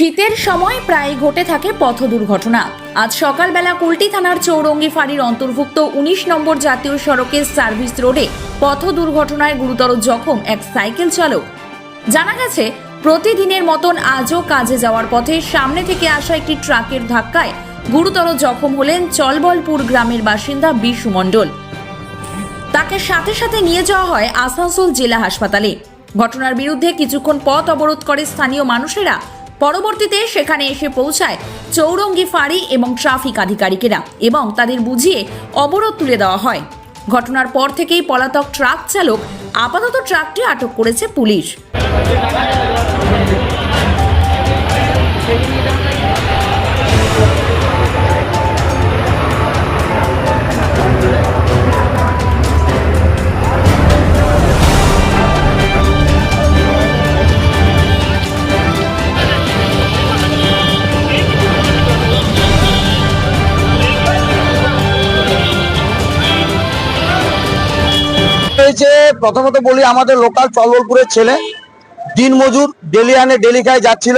শীতের সময় প্রায় ঘটে থাকে পথ দুর্ঘটনা। আজ সকালবেলা কুলটি থানার চৌরঙ্গি ফাঁড়ির অন্তর্ভুক্ত উনিশ নম্বর জাতীয় সড়কের সার্ভিস রোডে পথ দুর্ঘটনায় গুরুতর জখম এক সাইকেল চালক। জানা গেছে, প্রতিদিনের মতন আজও কাজে যাওয়ার পথে সামনে থেকে আসা একটি ট্রাকের ধাক্কায় গুরুতর জখম হলেন চলবলপুর গ্রামের বাসিন্দা বিশু মণ্ডল। তাকে সাথে সাথে নিয়ে যাওয়া হয় আসানসোল জেলা হাসপাতালে। ঘটনার বিরুদ্ধে কিছুক্ষণ পথ অবরোধ করে স্থানীয় মানুষেরা পরবর্তীতে সেখানে এসে পৌঁছায় চৌরঙ্গি ফাঁড়ি এবং ট্রাফিক আধিকারিকেরা এবং তাদের বুঝিয়ে অবরোধ তুলে দেওয়া হয়। ঘটনার পর থেকেই পলাতক ট্রাক চালক আপাতত ট্রাকটি আটক করেছে পুলিশ। প্রথমত বলি, আমাদের লোকাল চলবলপুরের ছেলে দিনমজুর ডেলি আনে ডেলি খায়, যাচ্ছিল।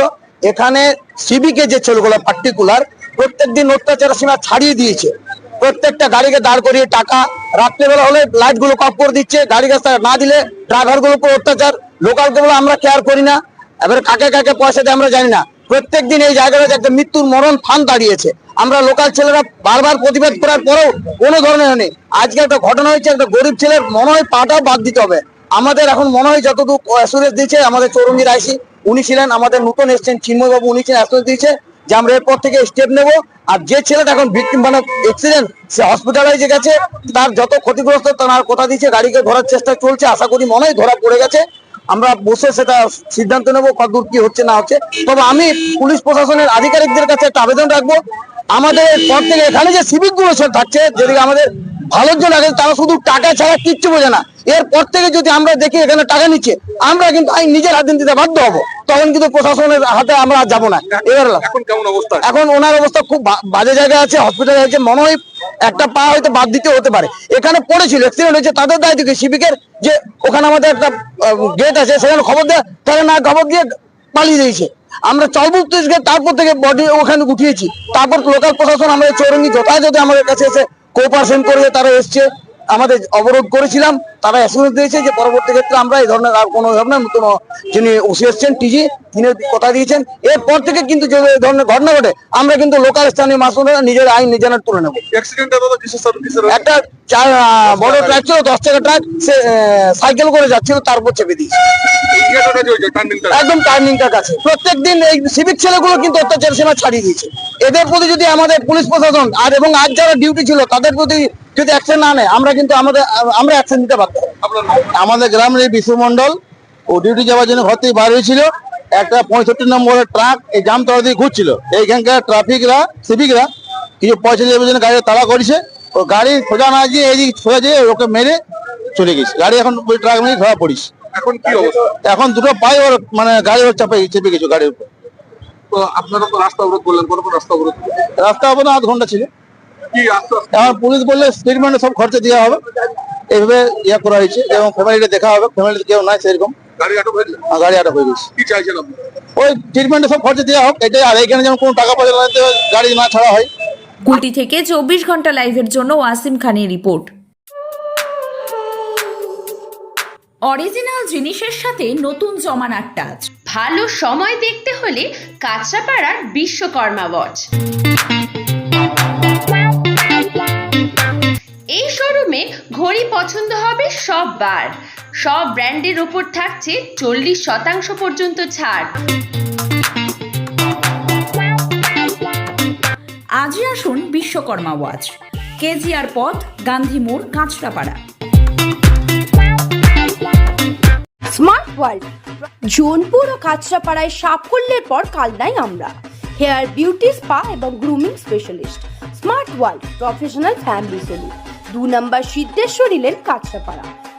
এখানে সিবিকে যে ছেলেগুলো পার্টিকুলার প্রত্যেক দিন অত্যাচার সীমা ছাড়িয়ে দিয়েছে। প্রত্যেকটা গাড়িকে দাঁড় করিয়ে টাকা রাত্রেবেলা হলে লাইটগুলো কপ করে দিচ্ছে। গাড়ি রাস্তা না দিলে ড্রাইভারগুলোর উপর অত্যাচার। লোকালগুলো আমরা কেয়ার করি না। এবার কাকে কাকে পয়সা দেয় আমরা জানি না। প্রত্যেক দিন এই জায়গাটা একটা মৃত্যুর মরণ ফান দাঁড়িয়েছে। আমরা লোকাল ছেলেরা বারবার প্রতিবাদ করার পরেও কোনো ধরনের হয়নি আজকে একটা ঘটনা হয়েছে, একটা গরিব ছেলের মনে হয় পাটাও বাদ দিতে হবে। আমাদের এখন মনে হয় যতটুকু অ্যাসুরেন্স দিয়েছে, আমাদের চৌরঙ্গির আইসি উনি ছিলেন আমাদের নতুন এসছেন, চিন্ময়বাবু উনি ছিলেন অ্যাসুরেন্স দিয়েছে, যে আমরা এরপর থেকে স্টেপ নেব। আর যে ছেলেটা এখন ভিকটিম মানে এক্সিডেন্ট সে হসপিটালাইজে গেছে, তার যত ক্ষতিগ্রস্ত, তার কথা দিয়েছে, গাড়িকে ধরার চেষ্টা চলছে, আশা করি মনে হয় ধরা পড়ে গেছে। আমরা বসে সেটা সিদ্ধান্ত নেব কতদূর কি হচ্ছে না হচ্ছে। তবে আমি পুলিশ প্রশাসনের আধিকারিকদের কাছে একটা আবেদন রাখব। আমাদের পর থেকে এখানে যে সিভিকগুলো সব থাকছে যেদিকে আমাদের ভালোর জন্য আগে তারা শুধু টাকা ছাড়া কিচ্ছু বোঝে না। এরপর থেকে যদি আমরা দেখি এখানে টাকা নিচ্ছে আমরা কিন্তু আইন নিজের হাতে দিতে বাধ্য হব। তখন কিন্তু প্রশাসনের হাতে আমরা যাব না। এবার এখন কেমন অবস্থা? এখন ওনার অবস্থা খুব বাজে জায়গায় আছে হসপিটালে আছে মনে হয় একটা পা হয়তো বাদ দিতে হতে পারে। এখানে পড়েছিল অ্যাক্সিডেন্ট হয়েছে, তাদের দায়িত্ব কি? সিভিকের যে ওখানে আমাদের একটা গেট আছে, সেখানে খবর দেয়, তারা না খবর দিয়ে পালিয়ে দিয়েছে। আমরা চলবুত্তিশকে তারপর থেকে বডি ওখানে উঠিয়েছি তারপর লোকাল প্রশাসন আমাদের চৌরঙ্গি যথাযথ আমাদের কাছে এসে কোপারেশন করে তারা এসছে। আমাদের অবরোধ করেছিলাম তারা অ্যাসুরেন্স দিয়েছে যে পরবর্তী ক্ষেত্রে আমরা এই ধরনের আর কোনো ধরনের নতুন যিনি ওসি এসছেন টিজি তিনি কথা দিয়েছেন। এরপর থেকে কিন্তু যে ধরনের ঘটনা ঘটে আমরা কিন্তু লোকাল স্থানীয় মাসুলরা নিজের আইন নিজেরা তুলে নেব। একটা চার বড় ট্রাক ছিল দশ টাকা ট্রাক সে সাইকেল করে যাচ্ছিল তার উপর চেপে দিয়েছে। একদম টার্নিংটার কাছে প্রত্যেক দিন এই সিভিক ছেলেগুলো কিন্তু অত্যাচার সীমা ছাড়িয়ে দিয়েছে। এদের প্রতি যদি আমাদের পুলিশ প্রশাসন আর এবং আজ যারা ডিউটি ছিল তাদের প্রতি যদি অ্যাকশন না নেয় আমরা কিন্তু আমাদের আমরা অ্যাকশন নিতে বাধ্য হব। আপনার আমাদের গ্রামের এই বিশ্বমন্ডল ও ডিউটি যাওয়ার জন্য ঘর থেকে বার হয়েছিল। একটা পঁয়ষট্টি নম্বরের ট্রাক এই জামতলা দিয়ে ঘুরছিল। এইখানকার ট্রাফিকরা সিভিকরা কিছু পয়সা দেওয়ার জন্য গাড়ি তাড়া করেছে। ও গাড়ি সোজা না গিয়ে এইদিকে সোজা যেয়ে ওকে মেরে চলে গেছে। গাড়ি এখন ওই ট্রাক মেরে ধরা পড়িস এখন কি অবস্থা? এখন দুটো পায়ে ওর মানে গাড়ি ওর চাপে চেপে গেছে গাড়ির উপর। তো আপনারা তো রাস্তা অবরোধ করলেন কত রাস্তা অবরোধ? রাস্তা না আধ ঘণ্টা ছিল। এখন পুলিশ বললে স্টেটমেন্টে সব খরচা দেওয়া হবে। এইভাবে ইয়ে করা হয়েছে এবং ফ্যামিলিটা দেখা হবে। ফ্যামিলিতে কেউ নাই সেরকম। গাড়ি আটক হয়েছে আর গাড়ি আটক হয়ে গেছে। কি চাইছেন আপনি? ওই ট্রিটমেন্টে সব খরচা দেওয়া হোক। এটাই আর এখানে যেমন কোনো টাকা পয়সা না গাড়ি না ছাড়া হয়। কুলটি থেকে চব্বিশ ঘণ্টা লাইভের জন্য ওয়াসিম খানের রিপোর্ট। অরিজিনাল জিনিসের সাথে নতুন জমানার টাচ। ভালো সময় দেখতে হলে কাঁচরাপাড়ার বিশ্বকর্মা ওয়াচ বার সব ব্র্যান্ডের ওপর থাকছে চল্লিশ শতাংশ পর্যন্ত ছাড়। আজই আসুন বিশ্বকর্মা ওয়াচ। কেজিআর পথ গান্ধী মোড় কাঁচরাপাড়া। স্মার্ট ওয়ার্ল্ড জোনপুর ও কাঁচরাপাড়ায় সাফল্যের পর কালনাই আমরা। হেয়ার বিউটি স্পা এবং grooming specialist. Smart world professional family salon. দু নম্বর সিদ্ধেশ্বরী লেন কাঁচরাপাড়া।